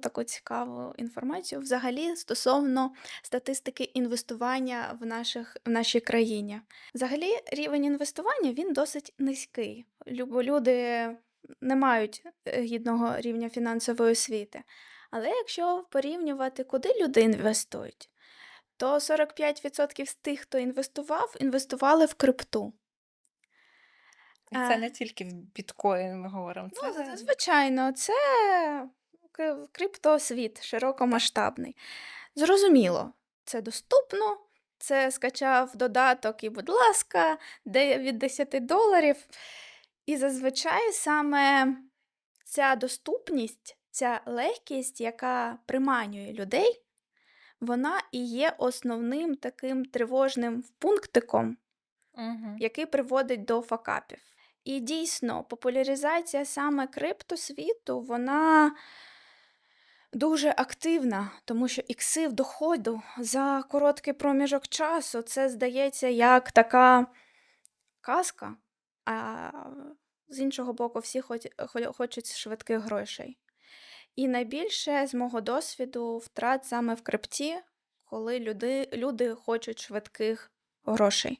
таку цікаву інформацію взагалі стосовно статистики інвестування в наших в нашій країні. Взагалі, рівень інвестування він досить низький. Бо люди не мають е, гідного рівня фінансової освіти. Але якщо порівнювати, куди люди інвестують, то 45% з тих, хто інвестував, інвестували в крипту. І це Е, не тільки в біткоін ми говоримо, Ну, це з- звичайно, це криптосвіт широкомасштабний. Зрозуміло, це доступно, це скачав додаток і, будь ласка, де від 10 доларів. І зазвичай саме ця доступність, ця легкість, яка приманює людей, вона і є основним таким тривожним пунктиком, Угу. який приводить до факапів. І дійсно, популяризація саме криптосвіту, вона дуже активна, тому що ікси доходу за короткий проміжок часу це здається як така казка. А з іншого боку, всі хочуть швидких грошей. І найбільше з мого досвіду втрат саме в крипті, коли люди, люди хочуть швидких грошей.